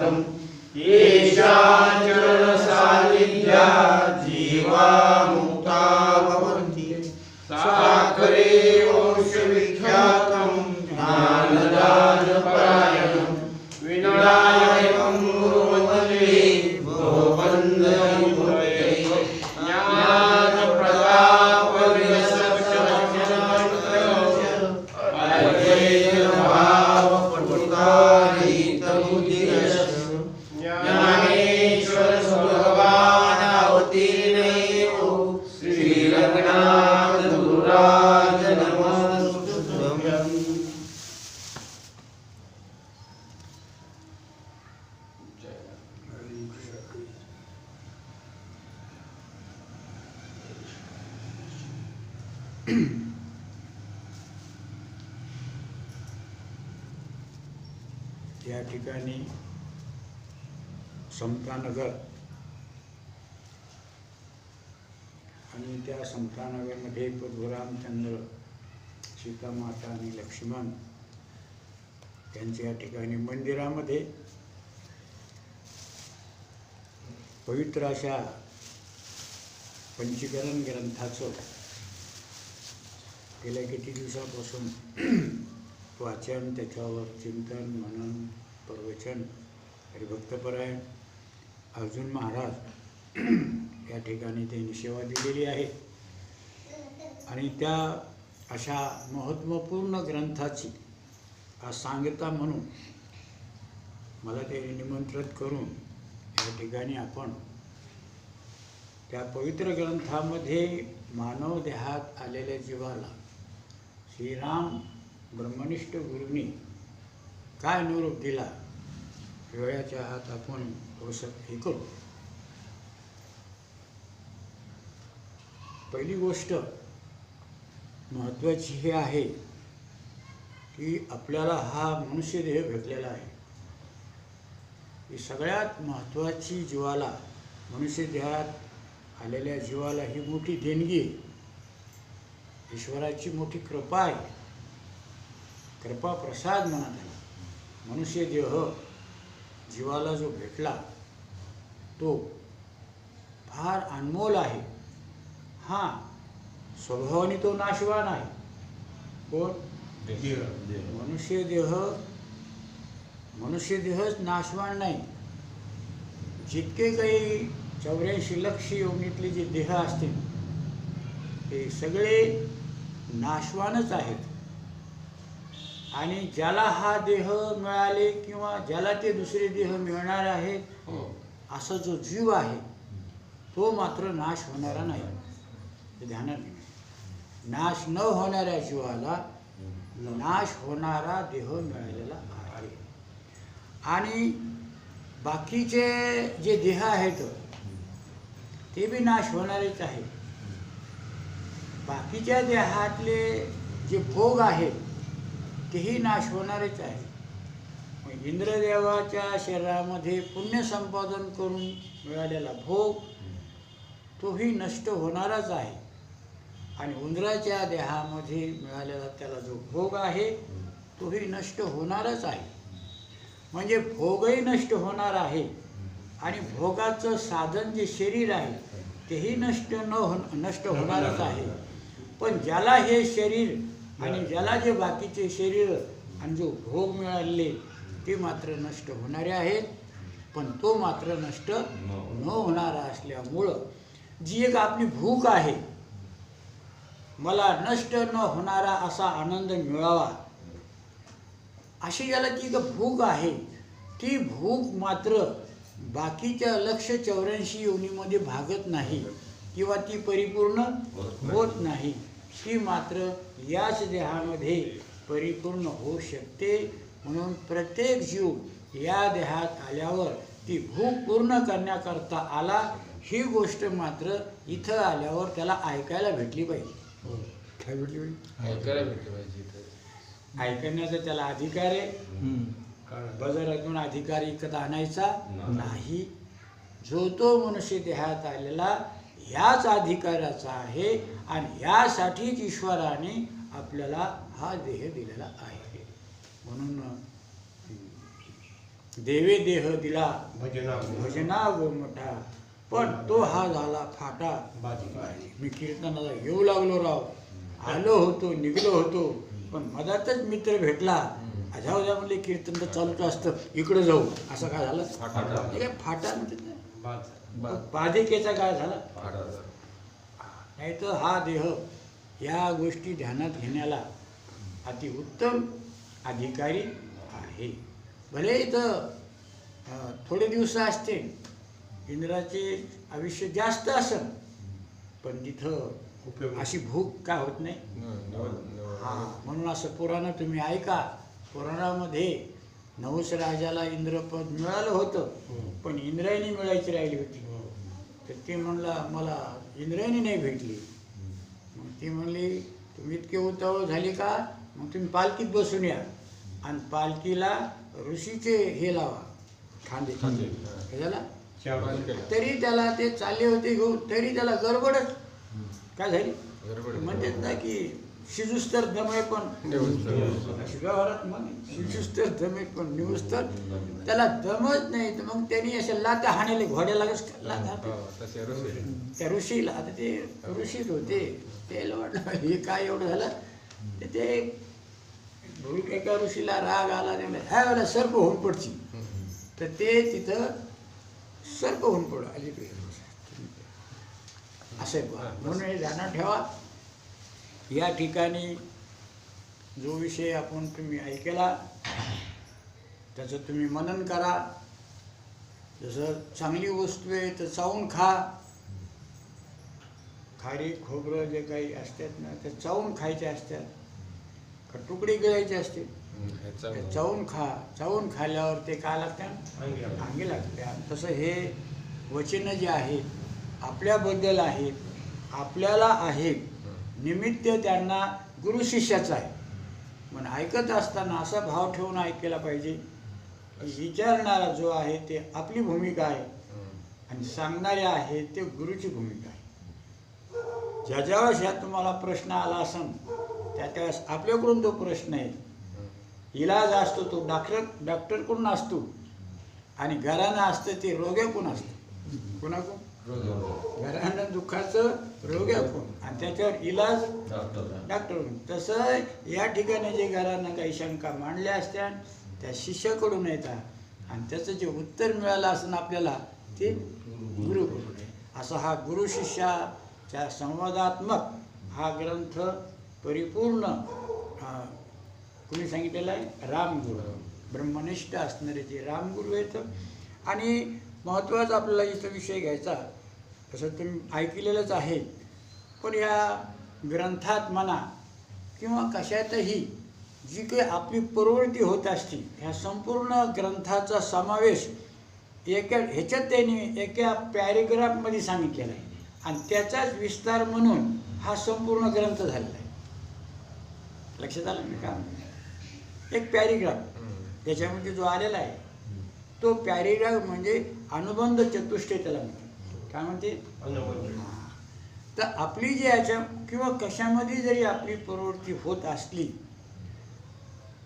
शान्तं ये या ठिकाणी समतानगर आणि त्या समतानगरमध्ये प्रभुरामचंद्र सीतामाता आणि लक्ष्मण त्यांच्या या ठिकाणी मंदिरामध्ये पवित्र अशा पंचीकरण ग्रंथाचं गेल्या किती दिवसापासून वाचन त्याच्यावर चिंतन मनन प्रवचन हरिभक्तपरायण अर्जुन महाराज या ठिकाणी त्यांनी सेवा दिलेली आहे. आणि त्या अशा महत्त्वपूर्ण ग्रंथाची सांगता म्हणून मला ते निमंत्रित करून या ठिकाणी आपण त्या पवित्र ग्रंथामध्ये मानव देहात आलेल्या जीवाला श्रीराम ब्रह्मनिष्ठ गुरुनी काय निरोप दिला? वेळाच्या हात आपण थोडंसं हे करू पहिली गोष्ट महत्त्वाची हे आहे की आपल्याला हा मनुष्य देह भेटलेला आहे. ही सगळ्यात महत्त्वाची जीवाला मनुष्य देहात आलेल्या जीवाला ही मोठी देणगी आहे. ईश्वराची मोठी कृपा आहे. कृपा प्रसाद म्हणा त्याला. मनुष्य देह जीवाला जो भेटला तो फार अनमोल आहे. हां स्वभावाने तो नाशवान आहे. कोण? मनुष्य देह मनुष्य देहच नाशवान नाही. जितके काही चौऱ्याऐंशी लक्ष योनीतले जे देह असतील ते सगळे नाशवानच आहेत. आणि ज्याला हा देह मिळाले किंवा ज्याला ते दुसरे देह मिळणार आहेत असा जो जीव आहे तो मात्र नाश होणारा नाही. हे ध्यानात घे. नाश न होणाऱ्या जीवाला नाश होणारा देह मिळालेला आहे. आणि बाकीचे जे देह आहेत ते बी नाश होणारेच आहेत. बाकीच्या देहातले जे भोग आहेत तेही नाश होणारेच आहे मग इंद्रदेवाच्या शरीरामध्ये पुण्य संपादन करून मिळालेला भोग तोही नष्ट होणाराच आहे. आणि उंदराच्या देहामध्ये मिळालेला त्याला जो भोग आहे तोही नष्ट होणारच आहे. म्हणजे भोगही नष्ट होणार आहे आणि भोगाचं साधन जे शरीर आहे तेही नष्ट न हो नष्ट होणारच आहे. पण ज्याला हे शरीर आणि ज्याला जे बाकीचे शरीर आणि जो भोग मिळाले ते मात्र नष्ट होणारे आहेत. पण तो मात्र नष्ट न होणारा असल्यामुळं जी एक आपली भूक आहे मला नष्ट न होणारा असा आनंद मिळावा अशी ज्याला जी एक भूक आहे ती भूक मात्र बाकीच्या लक्ष चौऱ्याऐंशी योनीमध्ये भागत नाही किंवा ती परिपूर्ण होत नाही. ती मात्र याच देहामध्ये परिपूर्ण होऊ शकते. म्हणून प्रत्येक जीव या देहात आल्यावर ती भूक पूर्ण करण्याकरता आला ही गोष्ट मात्र इथं आल्यावर त्याला ऐकायला भेटली पाहिजे. काय भेटली पाहिजे ऐकायला भेटलं पाहिजे इथं. ऐकण्याचा त्याला अधिकार आहे. बाजारातून अधिकार विकत आणायचा नाही. जो तो मनुष्य देहात आलेला ह्याच अधिकाराचा आहे आणि यासाठीच ईश्वराने आपल्याला हा देह दिलेला आहे. म्हणून देवे देह दिला. भजना भजना गोमटा पण तो हा झाला फाटा. मी कीर्तनाला येऊ लागलो राव. आलो होतो निघलो होतो पण मधातच मित्र भेटला. द्या म्हणले कीर्तन तर चालूच असतं. इकडे जाऊ. असं काय झालं? फाटा. काय फाटा म्हणतात पादिकेचा काय झाला. नाही तर हा देह या गोष्टी ध्यानात घेण्याला अति उत्तम अधिकारी आहे. भले इथं थोडे दिवस असते. इंद्राचे आयुष्य जास्त असेल पण तिथं उपयोग अशी भूक काय होत नाही. हा म्हणून असं पुराण तुम्ही ऐका. पुराणामध्ये नवस राजाला इंद्रपद मिळालं होतं. पण इंद्रायणी मिळायची राहिली होती. तर ते म्हणला मला इंद्रायणी नाही भेटली मग ती म्हणली तुम्ही इतके उतावळ झाली का मग तुम्ही पालखीत बसून या आणि पालखीला ऋषीचे हे लावा खांदे हा. केलं. तरी त्याला ते चालले होते घेऊन तरी त्याला गडबडच. काय झाली. म्हणतात ना की शिजूस तर दमे पण. व्यवहारात मग शिजूस तर दमे पण न्यूज तर त्याला दमच नाही. तर मग त्यांनी अशा लात्या हाणले घोड्याला. हो. त्या ऋषीला आता ते ऋषीच होते. त्याला वाटलं हे काय एवढं झालं? तर ते एका ऋषीला राग आला. ते म्हणले, ह्या वेळेला सर्प होऊन पडची. तर ते तिथं सर्प होऊन पड अलीकडे. असं. म्हणून हे ध्यानात ठेवा. या ठिकाणी जो विषय आपण तुम्ही ऐकला त्याचं तुम्ही मनन करा. जसं चांगली वस्तू आहे तर चावून खा. खारी खोबरं जे काही असतात ना ते चावून खायचे असतात. का तुकडे गिळायचे असते? चावून खा. चावून खाल्ल्यावर ते काय लागतात? अंगी लागतात. तसं हे वचनं जे आहेत आपल्याबद्दल आहेत आपल्याला आहेत. निमित्त त्यांना गुरु शिष्याचं आहे. पण ऐकत असताना असा भाव ठेवून ऐकायला पाहिजे विचारणारा जो आहे ते आपली भूमिका आहे. आणि सांगणारे आहे ते गुरुची भूमिका आहे. ज्या ज्यावेळेस ह्या तुम्हाला प्रश्न आला असन त्या त्यावेळेस आपल्याकडून तो प्रश्न आहे. इलाज असतो तो डॉक्टर डॉक्टरकडून असतो. आणि घरानं असतं ते रोग्याकडून असतं. कोणाकडून? घरानं दुःखाचं रोग्याकडून आणि त्याच्यावर इलाज डॉक्टर. तसं या ठिकाणी जे घरानं काही शंका मांडल्या असत्या त्या शिष्याकडून येतात आणि त्याचं जे उत्तर मिळालं असं आपल्याला ते गुरुकडून असा हा गुरु शिष्याच्या संवादात्मक हा ग्रंथ परिपूर्ण कुणी सांगितलेलं आहे? रामगुरु. ब्रह्मनिष्ठ असणारे जे रामगुरू आहेत. आणि महत्त्वाचा आपल्याला इथं विषय घ्यायचा तसं तुम्ही ऐकलेलंच आहे. पण या ग्रंथात म्हणा किंवा कशातही जी काही आपली प्रवृत्ती होत असते ह्या संपूर्ण ग्रंथाचा समावेश एका ह्याच्यात त्यांनी एका पॅरेग्राफमध्ये सांगितलेला आहे. आणि त्याचाच विस्तार म्हणून हा संपूर्ण ग्रंथ झालेला आहे. लक्षात आलं मी का? एक पॅरेग्राफ. त्याच्यामध्ये जो आलेला आहे तो पॅरेग्राफ म्हणजे अनुबंध चतुष्टय त्याला म्हणतात. काय म्हणते. तर आपली जी याच्या किंवा कशामध्ये जरी आपली प्रवृत्ती होत असली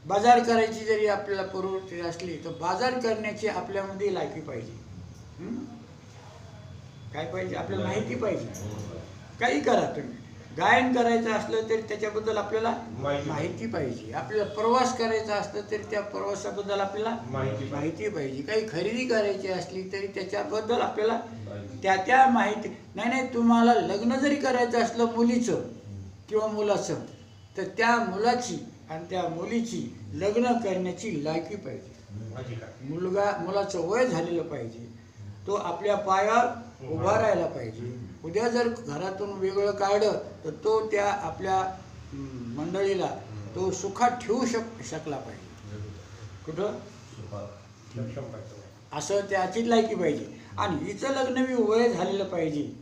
बाजार करायची जरी आपल्याला प्रवृत्ती असली तर बाजार करण्याची आपल्यामध्ये लायकी पाहिजे. हं? काय पाहिजे? आपल्याला माहिती पाहिजे. काही करा तुम्ही. गायन करायचं असलं तरी त्याच्याबद्दल आपल्याला माहिती. पाहिजे आपल्याला प्रवास करायचा असलं तरी त्या प्रवासाबद्दल आपल्याला माहिती पाहिजे. काही खरेदी करायची असली तरी त्याच्याबद्दल आपल्याला. त्या त्या माहिती नाही नाही तुम्हाला लग्न जरी करायचं असलं मुलीचं किंवा मुलाचं तर त्या मुलाची आणि त्या मुलीची लग्न करण्याची लायकी पाहिजे. मुलगा मुलाचं वय झालेलं पाहिजे तो आपल्या पायावर उभा राहायला पाहिजे उद्या जर घरातून वेगळं काढलं तर तो त्या आपल्या मंडळीला तो सुखात ठेवू शक शकला पाहिजे. कुठं. असं त्याची लायकी पाहिजे. आणि हिचं लग्न बी वय झालेलं पाहिजे.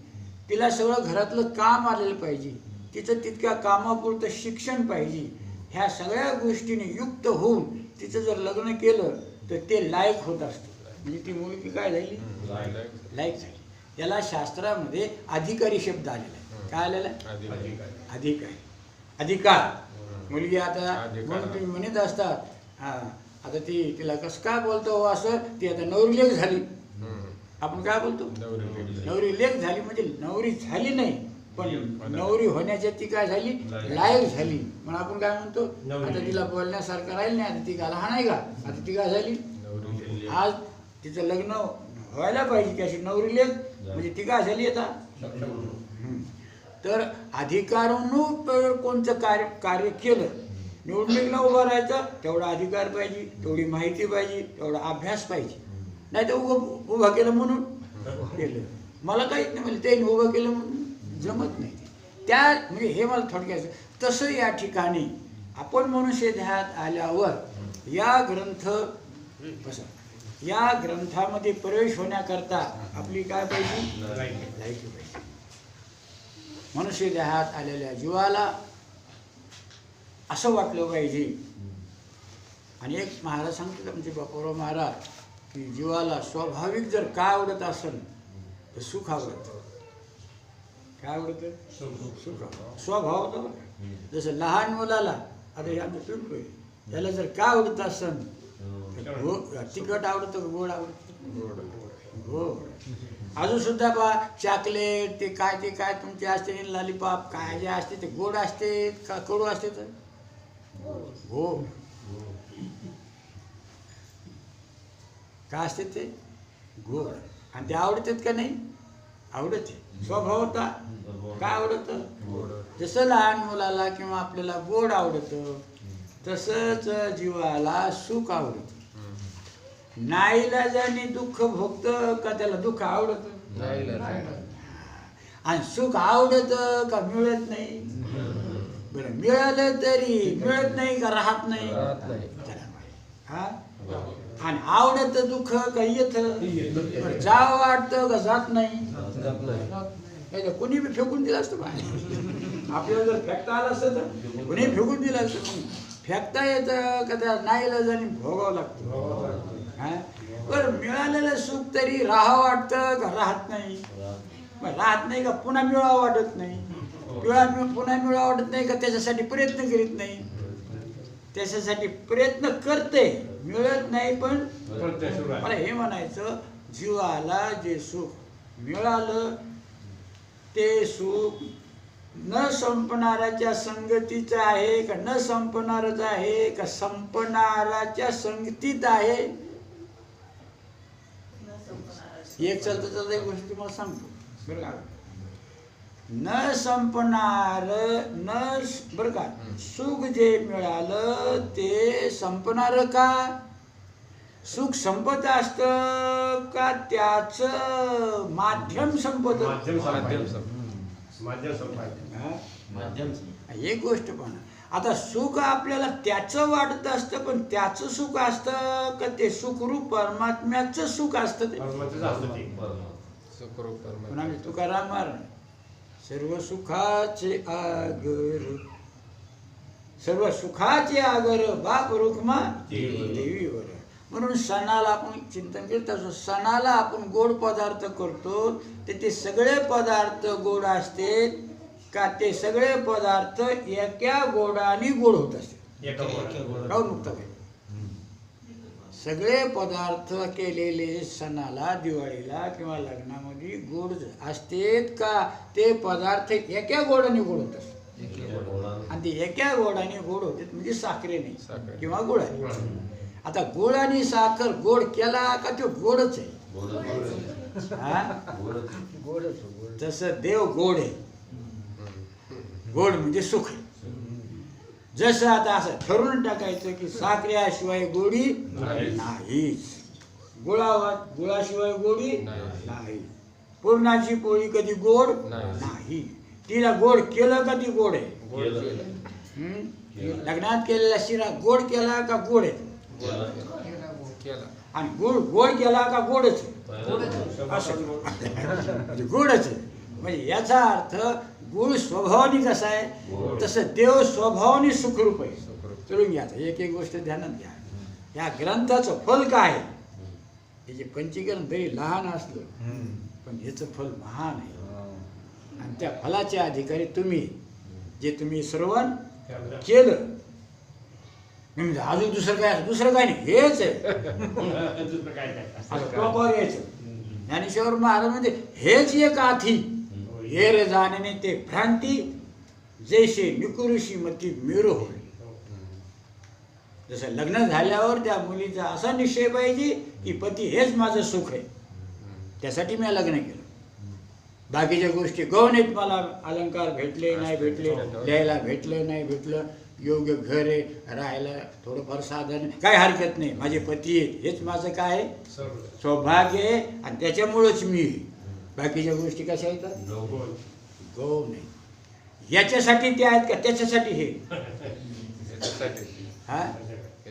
तिला सगळं घरातलं काम आलेलं पाहिजे. तिचं तितक्या कामापुरतं शिक्षण पाहिजे. ह्या सगळ्या गोष्टीने युक्त होऊन तिचं जर लग्न केलं तर ते लायक होत असतं. म्हणजे ती मुलगी काय झाली. लायक झाली. याला शास्त्रामध्ये अधिकारी शब्द आलेला आहे. काय आलेला आहे? अधिकार. अधिकारी. मुलगी आता तुम्ही म्हणत असतात हा आता ती तिला कसं काय बोलतो हो असं ती आता नवरी लेख झाली. आपण काय बोलतो? नवरी लेख झाली. म्हणजे नवरी झाली नाही पण नवरी होण्याच्या ती काय झाली? लायक. झाली. म्हणून आपण काय म्हणतो. आता तिला बोलण्यासारखं राहील नाही आता ती का लहान आहे का? आता ती काय झाली. आज तिचं लग्न व्हायला पाहिजे त्याशी नवरीले नवरी लेख म्हणजे ती काय झाली आता तर अधिकारानं कोणतं कार्य कार्य केलं निवडणुकीला उभं राहायचं तेवढा अधिकार पाहिजे तेवढी माहिती पाहिजे तेवढा अभ्यास पाहिजे. नाही तर उभं उभं केलं म्हणून केलं. मला काहीच नाही म्हणजे त्यांनी उभं केलं म्हणून जमत नाही. त्या म्हणजे हे मला थोडक्यात तसं या ठिकाणी आपण मनुष्य ध्यात आल्यावर या ग्रंथ कसं या ग्रंथामध्ये प्रवेश होण्याकरता आपली काय पाहिजे? लायकी पाहिजे. मनुष्य देहात आलेल्या जीवाला असं वाटलं पाहिजे. आणि एक महाराज सांगतात आमचे बापूराव महाराज की जीवाला स्वाभाविक जर काय आवडत असेल तर सुख आवडतं. काय आवडतं? सुख स्वभाव जसं लहान मुलाला आता हे आमचं पिंपू त्याला जर काय आवडत असेल हो तिखट आवडतं का गोड आवडतं. हो. अजून सुद्धा बा चॉकलेट ते काय ते काय तुमचे असते लॉलीपॉप काय जे असते ते गोड असते का कडू असते तर? हो. काय असते ते? गोड. आणि ते आवडतात का नाही? आवडते. स्वभाव होता काय आवडतं? गोड. जसं लहान मुलाला किंवा आपल्याला गोड आवडतं तसंच जीवाला सुख आवडतं. नाईलाजाने दुःख भोगतं का त्याला दुःख आवडतं. आणि सुख आवडत का मिळत नाही? बरं मिळालं तरी मिळत नाही का राहत नाही. हा? आणि आवडत दुःख का येत? जावं वाटतं का जात नाही? कोणी बी फेकून दिलं असतं बाहेर. आपल्याला जर फेकता आलं असतं तर कोणी फेकून दिलं असतं? फेकता येतं का त्या नाईलाजाने भोगावं लागतं? बरं मिळालेलं सुख तरी राहावं वाटतं का राहत नाही? राहत नाही का पुन्हा मिळावं वाटत नाही? पिळा पुन्हा मिळावं वाटत नाही का त्याच्यासाठी प्रयत्न करीत नाही? त्याच्यासाठी प्रयत्न करते मिळत नाही पण मला हे म्हणायचं जीवाला जे सुख मिळालं ते सुख न संपणाऱ्याच्या संगतीचं आहे का न संपणारच आहे का संपणाऱ्याच्या संगतीत आहे? एक चालतं चालतं एक गोष्ट तुम्हाला सांगतो. बरं का? न संपणार न बरं का? सुख जे मिळालं ते संपणार का? सुख संपत असत का त्याच माध्यम संपत? माध्यम. हा? एक गोष्ट पण. आता सुख आपल्याला त्याचं वाटत असतं पण त्याचं सुख असतं का ते सुखरूप परमात्म्याचं सुख असतं ते? तुकाराम सर्व सुखाचे आगर सर्व सुखाचे आगर बाप रुक्मा देवीवर. देवीवर. म्हणून सणाला आपण चिंतन करत असतो. सणाला आपण गोड पदार्थ करतो. तर ते सगळे पदार्थ गोड असते. का ते सगळे पदार्थ एका गोडाने गोड होत असते सगळे पदार्थ केलेले सणाला दिवाळीला किंवा लग्नामध्ये गोड असतेत का ते पदार्थ एका गोडाने गोड होत असतात आणि ते एका गोडाने गोड होते म्हणजे साखरेने. किंवा गुळाने आता गोड आणि साखर गोड केला का तो गोडच आहे. हा? तसं देव गोड आहे. गोड म्हणजे सुख आहे. जसं आता असं ठरवून टाकायचं की साखरेशिवाय गोडी नाही. नाहीच. गुळावर गुळाशिवाय गोडी नाही. पूर्णाची पोळी कधी गोड नाही. तिला गोड केलं का ती गोड आहे? लग्नात केलेला शिरा गोड केला का गोड आहे? केला. आणि गुळ गोड केला का गोडच असं. म्हणजे गोडच आहे. म्हणजे याचा अर्थ गुळ स्वभावाने कसा आहे? तसं देव स्वभावाने सुखरूप आहे. चलून घ्या. एक एक गोष्ट ध्यानात घ्या. या ग्रंथाचं फल काय आहे? हे जे पंचीकरण तरी लहान असलं पण ह्याचं फल महान आहे. आणि त्या फलाचे अधिकारी तुम्ही जे तुम्ही श्रवण केलं. मी म्हणतो, अजून दुसरं काय? दुसरं काय नाही. हेच आहे. ज्ञानेश्वर महाराज म्हणजे हेच एक आथी. हे रे जाणणे ते भ्रांती जैसे निकुरुषी मती मिरू होय. जसं लग्न झाल्यावर त्या मुलीचा असा निश्चय पाहिजे की पती हेच माझं सुख आहे. त्यासाठी मी लग्न केलं. बाकीच्या गोष्टी गौण आहेत मला अलंकार भेटले नाही भेटले द्यायला भेटलं नाही भेटलं योग्य घर आहे राहायला थोडंफार साधन काय हरकत नाही. माझे पती आहेत हेच माझं काय आहे? सौभाग्य आहे आणि त्याच्यामुळंच मी. बाकीच्या गोष्टी कशा येतात? गौ नाही. याच्यासाठी ते आहेत का? त्याच्यासाठी हे. याच्यासाठी. हा?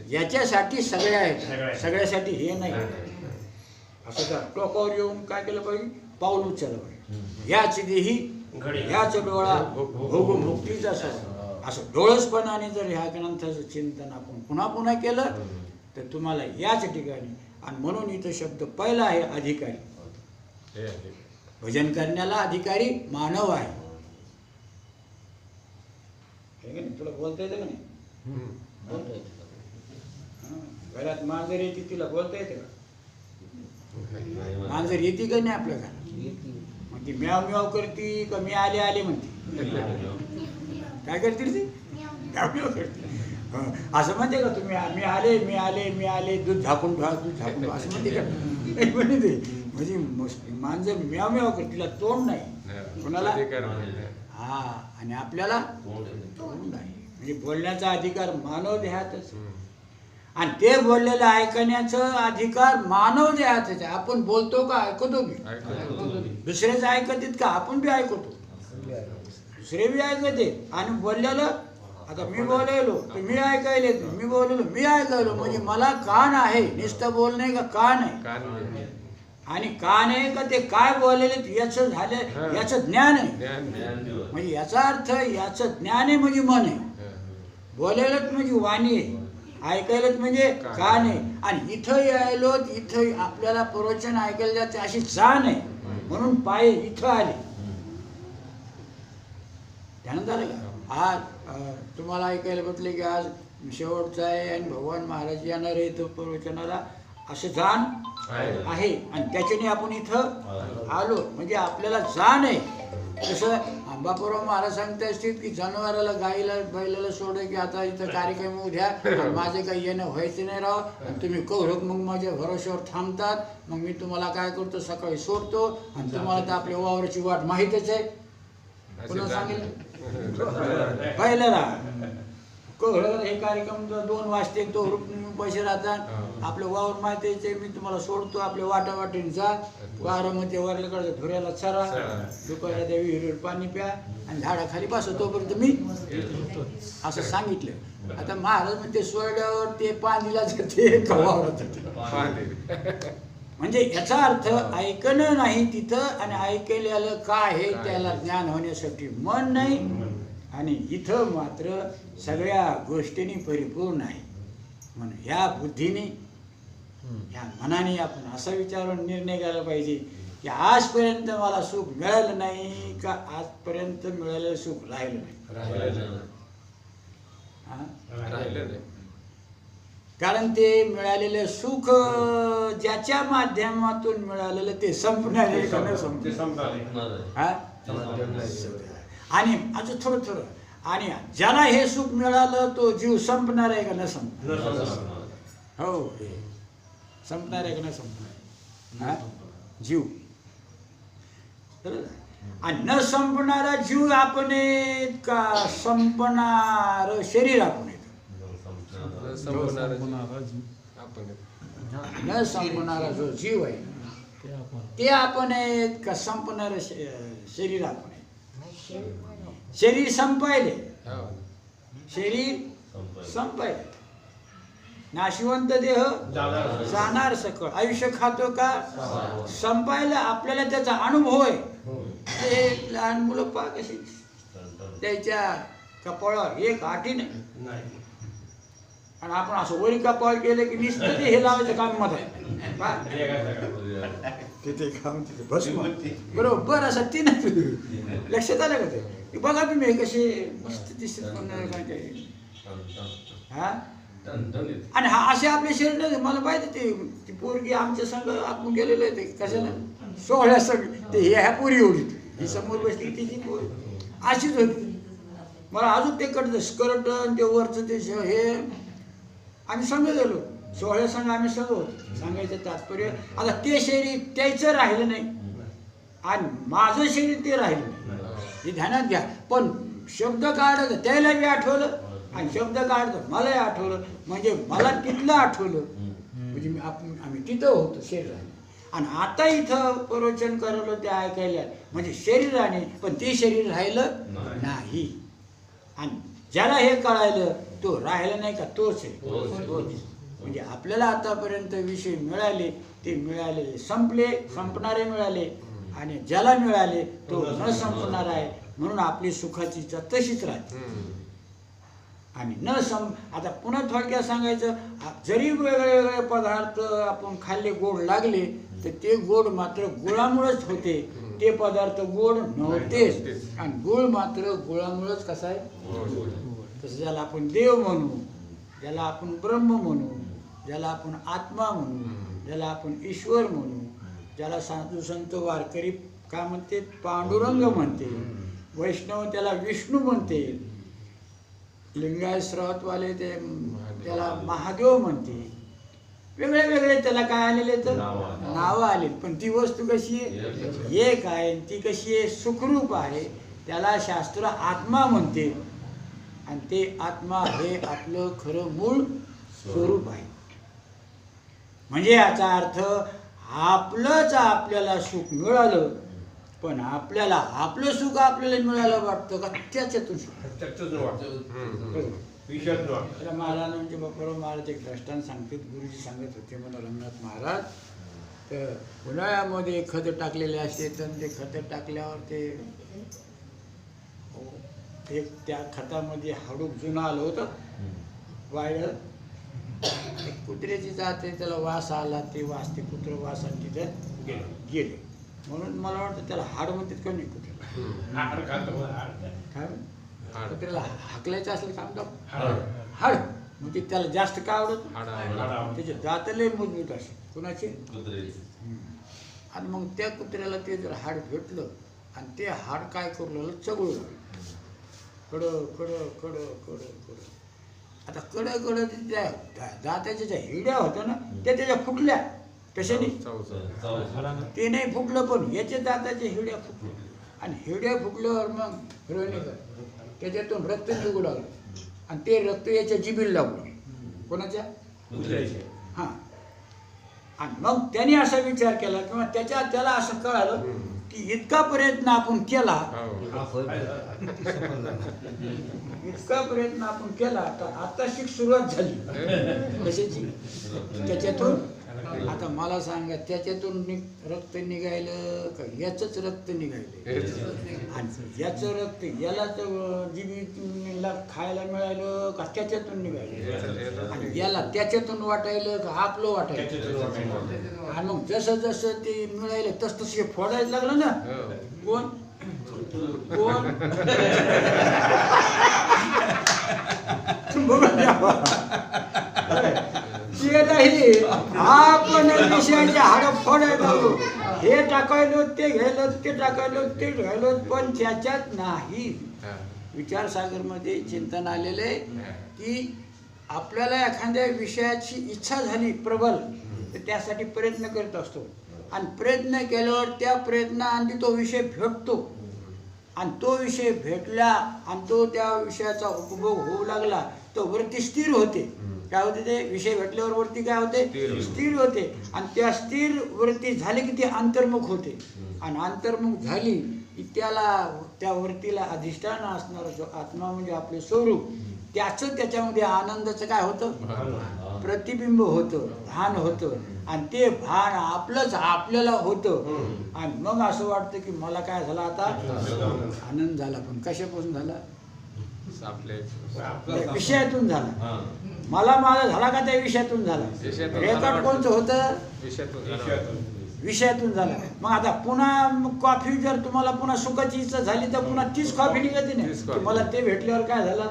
याच्यासाठी. सगळ्या सगळ्या आहेत. सगळ्यासाठी हे नाही. असं का? टोकावर येऊन काय केलं पाहिजे? पाऊल उचललं पाहिजे. याच देही. याच डोळा भोग मुक्तीचा असं डोळसपणाने जर ह्या ग्रंथाचं चिंतन आपण पुन्हा पुन्हा केलं तर तुम्हाला याच ठिकाणी आणि म्हणून इथं शब्द पहिला आहे अधिकारी. भजन करण्याला अधिकारी मानव आहे. हे का नाही? तुला बोलता येतं का नाही. बोलता येतं. घरात मांजर येते तिला बोलता येते का? मांजर येते का नाही आपल्या घरात? मग ती म्याव म्याव करते का मी आले आले म्हणते. काय करते रे ती? म्याव म्याव करते. हं. असं म्हणते का तुम्ही मी आले मी आले मी आले दूध झाकून ठेवा दूध झाकून ठेवा. असं म्हणते का? नाही म्हणते म्हणजे मांजर म्याव म्याव करते तिला तोंड नाही. कोणाला? हा आणि आपल्याला तोंड नाही. म्हणजे बोलण्याचा अधिकार मानव देहातच. आणि ते बोललेलं ऐकण्याचं अधिकार मानव देहातच आहे. आपण बोलतो का ऐकतो ऐकतो. दुसरेच ऐकतात का आपण बी ऐकतो. दुसरे बी ऐकते. आणि बोललेलं आता मी बोलायलो तर मी ऐकायले. मी बोललो मी ऐकायलो. म्हणजे मला कान आहे. नुसतं बोलणे का कान आहे. आणि कान आहे का ते काय बोललेले याचं झालं याचं ज्ञान आहे. नाही. म्हणजे याचा अर्थ याचं ज्ञान आहे म्हणजे मन आहे. बोलायलाच म्हणजे वाणी आहे. ऐकायलाच म्हणजे कान आहे. आणि इथं यायलो इथं आपल्याला प्रवचन ऐकायला जायचं अशी जाण आहे. म्हणून पाय इथं आले. का? आज तुम्हाला ऐकायला म्हटलं की आज शेवटचा आहे आणि भगवान महाराज येणार आहे तो प्रवचनाला. असं जाण आहे. आणि त्याच्याने आपण इथं आलो. म्हणजे आपल्याला जाण आहे. जसं अंबापुराव महाराज सांगत असतील की जनावराला गाईला बैलाला सोड की आता इथं कार्यक्रम उद्या. माझं काही येणं व्हायचं नाही राव. आणि तुम्ही कौरक मग माझ्या भरोश्यावर थांबतात. मग मी तुम्हाला काय करतो? सकाळी सोडतो. आणि तुम्हाला तर आपल्या वावराची वाट माहीतच आहे. पुन्हा. सांगेल? पहिल्याला कळलं हे कार्यक्रम दोन वाजते. तो पैसे राहतात. आपलं वावर माहिती आहे मी तुम्हाला सोडतो आपल्या वाटा वाटेने जा. वावरामध्ये वरल्याकडे धुऱ्याला चरा. दुपारला त्या विहिरीवर पाणी प्या आणि झाडाखाली बसा. तोपर्यंत मी असं सांगितलं. आता महाराज म्हणते सोडल्यावर ते पाणीला जाते वावरात पाणी. म्हणजे याचा अर्थ ऐकणं नाही तिथं आणि ऐकलेलं काय आहे त्याला ज्ञान होण्यासाठी मन नाही आणि इथं मात्र सगळ्या गोष्टींनी परिपूर्ण आहे. म्हणून ह्या बुद्धीने ह्या मनाने आपण असा विचारून निर्णय घ्यायला पाहिजे की आजपर्यंत मला सुख मिळालं नाही का आजपर्यंत मिळालेलं सुख राहिलं नाही. हा? कारण ते मिळालेलं सुख ज्याच्या माध्यमातून मिळालेलं ते संपणार? आणि अजून थोडं थोडं. आणि ज्याला हे सुख मिळालं तो जीव संपणार आहे का न संपणार. हो. हे संपणार आहे का न संपणार हा? जीव. बरोबर? आणि न संपणारा जीव आपण का? संपणार शरीर आपण न संपणारा जो जीव आहे ते आपण आहेत. का? संपणार शरीर आपण आहे. शरीर संपायले. हो. शरीर संपायले. नाशिवंत देह जाणार. सकळ. आयुष्य खातो का? संपायला आपल्याला त्याचा अनुभव आहे. ते लहान मुलं पहा कशी त्याच्या कपाळावर. एक आठी नाही. नाही आणि आपण असं वरी कपाळ केलं की नुसतं ते हे लावायचं काम मत आहे. बरोबर असं तीन लक्षात आलं का ते? बघा तुम्ही हे कसे मस्त दिसत. हा? टणटणीत. आणि हा असे आपले शरीर नाही मला माहिती ते ती पोरगी आमच्या संग आपण गेलेलं आहे ते कशाला? सोहळ्या संग ते हे ह्या पोरी एवढी. ही समोर बसली तिची पोर. अशीच होती. मला अजून ते कट स्कर्ट आणि ते वरचं ते श- हे. आम्ही संघ गेलो सोहळ्या संघ आम्ही संघ होतो. सांगायचं तात्पर्य आता ते शरीर त्याचं राहिलं नाही. आणि माझं शरीर ते राहिलं नाही. हे ध्यानात घ्या. पण शब्द काढत त्याला बी आठवलं. आणि शब्द काढत. मलाही आठवलं. म्हणजे मला तिथलं आठवलं. म्हणजे आपण आम्ही तिथं होतो शरीराने. आणि आता इथं प्रवचन करवलं ते ऐकायला म्हणजे शरीराने पण ते शरीर राहिलं नाही. आणि ज्याला हे कळायलं तो राहिला नाही का? तोच आहे. तोच. आहे. म्हणजे आपल्याला आतापर्यंत विषय मिळाले ते मिळालेले संपले संपणारे मिळाले. आणि ज्याला मिळाले तो न संपणार आहे. म्हणून आपली सुखाची तशीच राहते. आणि न सम आता पुन्हा थोडक्यात सांगायचं जरी वेगळे वेगळे पदार्थ आपण खाल्ले गोड लागले तर ते गोड मात्र गुळामुळेच होते. ते पदार्थ गोड नव्हतेच. आणि गुळ मात्र गुळामुळेच कसा आहे? तसं ज्याला आपण देव म्हणू ज्याला आपण ब्रह्म म्हणू ज्याला आपण आत्मा म्हणू ज्याला आपण ईश्वर म्हणू ज्याला साधू संत वारकरी का म्हणते? पांडुरंग म्हणते. वैष्णव त्याला विष्णू म्हणते. लिंगायत श्रवतवाले ते त्याला महादेव म्हणते. वेगळे वेगळे त्याला काय आलेले तर नावं आली. पण ती वस्तू कशी आहे. एक आहे आणि ती कशी आहे? सुखरूप आहे. त्याला शास्त्र आत्मा म्हणते. आणि ते आत्मा हे आपलं खरं मूळ स्वरूप आहे. म्हणजे याचा अर्थ आपलंच आपल्याला सुख मिळालं. पण आपल्याला आपलं सुख आपल्याला मिळालं वाटतं का? त्याच्यातून सुख. त्याच्यातच वाटतं. विषयात वाटतं. त्याला महाराज म्हणजे बाप्पाराव महाराज एक दृष्टांत सांगतात गुरुजी सांगत होते मला रंगनाथ महाराज तर उन्हाळ्यामध्ये खत टाकलेले असते तर ते खत टाकल्यावर ते एक त्या खतामध्ये हाडूक जुनं आलं होतं वायळ एक कुत्र्याची जात आहे त्याला वास आला ते वास ते कुत्र वास आणि तिथं गेले. गेले. म्हणून मला वाटतं त्याला हाड म्हणतात का नाही हाड. काय. कुत्र्याला हाकलायचं असलं काम दाव हाड. म्हणजे त्याला जास्त काय आवडत. त्याचे दात लय मजबूत असे. कुणाचे? कुत्र्याची. आणि मग त्या कुत्र्याला ते जर हाड भेटलं आणि ते हाड काय करू लागलं? चगळू लागलं. कड कड कड कड कड. आता कड कड त्या दा- दाताच्या ज्या हिड्या होत्या ना त्या त्याच्या फुटल्या. कशाने. ते नाही फुटलं पण याच्या दाताच्या हिड्या फुटल्या आणि हिड्या फुटल्यावर मग हिरोईने त्याच्यातून रक्त निघू लागलं. आणि ते रक्त याच्या जिबीला लागलं कोणाच्या. हां. आणि मग त्याने असा विचार केला किंवा त्याच्या त्याला असं कळालं की इतका प्रयत्न आपण केला. हो. इतका प्रयत्न आपण केला तर आताशी सुरुवात झाली. कशाची? त्याच्यातून आता मला सांगा त्याच्यातून नि- रक्त निघायलं का? याचंच रक्त निघायलं आणि याचं रक्त याला तर जीबीला खायला मिळालं का त्याच्यातून निघायलं आणि याला त्याच्यातून वाटायलं का आपलं वाटायलं? वाटतं. आणि मग जसं जसं ते मिळायलं तस तसं हे फोडायला लागलं ना? हो. कोण? कोण? नाही आपण विषयाचे हाड फोडायला हे टाकायलो ते घ्यायलो ते टाकायलो ते घ्यायलो पण त्याच्यात नाही. विचारसागरमध्ये चिंतन आलेलं की आपल्याला एखाद्या विषयाची इच्छा झाली प्रबल तर त्यासाठी प्रयत्न करत असतो. आणि प्रयत्न केल्यावर त्या प्रयत्नाअंती तो विषय भेटतो. आणि तो विषय भेटला आणि तो त्या विषयाचा उपभोग होऊ लागला तो वरती स्थिर होते. काय होते ते? विषय भेटल्यावर वरती काय होते? स्थिर होते. आणि त्या स्थिर वरती झाले की ती अंतर्मुख होते. आणि अंतर्मुख झाली की त्याला त्या वरतीला अधिष्ठान असणारा जो आत्मा म्हणजे आपले स्वरूप त्याचं त्याच्यामध्ये आनंदाचं काय होतं? प्रतिबिंब होतं भान होतं. आणि ते भान आपलंच आपल्याला होतं. आणि मग असं वाटतं की मला काय झालं आता? आनंद झाला. पण कशापासून झाला? त्या विषयातून झाला. मला माझा झाला का त्या विषयातून झाला? रेकॉर्ड कोणतं होतं? विषयातून झाला मग आता पुन्हा कॉफी जर तुम्हाला पुन्हा सुखाची इच्छा झाली तर पुन्हा तीच कॉफी निघते ना. तीच की कॉफी. मला ते भेटल्यावर काय झालं.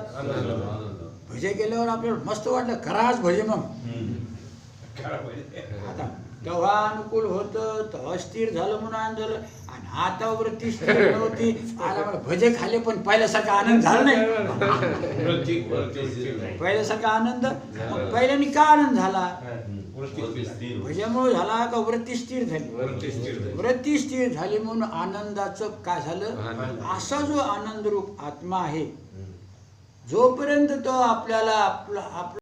भजे केल्यावर आपल्याला मस्त वाटलं. कराच भजे मग. आता तेव्हा अनुकूल होतं तेव्हा स्थिर झालं म्हणून झालं आता वरती स्थिर नव्हती आला मला भजे खाले पण पहिल्यासारखा आनंद झाला नाही. वृत्ती- वृत्ती- वृत्ती. पहिल्यासारखा आनंद. मग पहिल्याने का आनंद झाला? वृत्ती- भज्यामुळे झाला का वृत्ती स्थिर झाली? वृत्ती स्थिर झाली. वृत्ती म्हणून आनंदाचं काय झालं? आनंद. असा जो आनंदरूप आत्मा आहे जोपर्यंत तो आपल्याला आपला आपला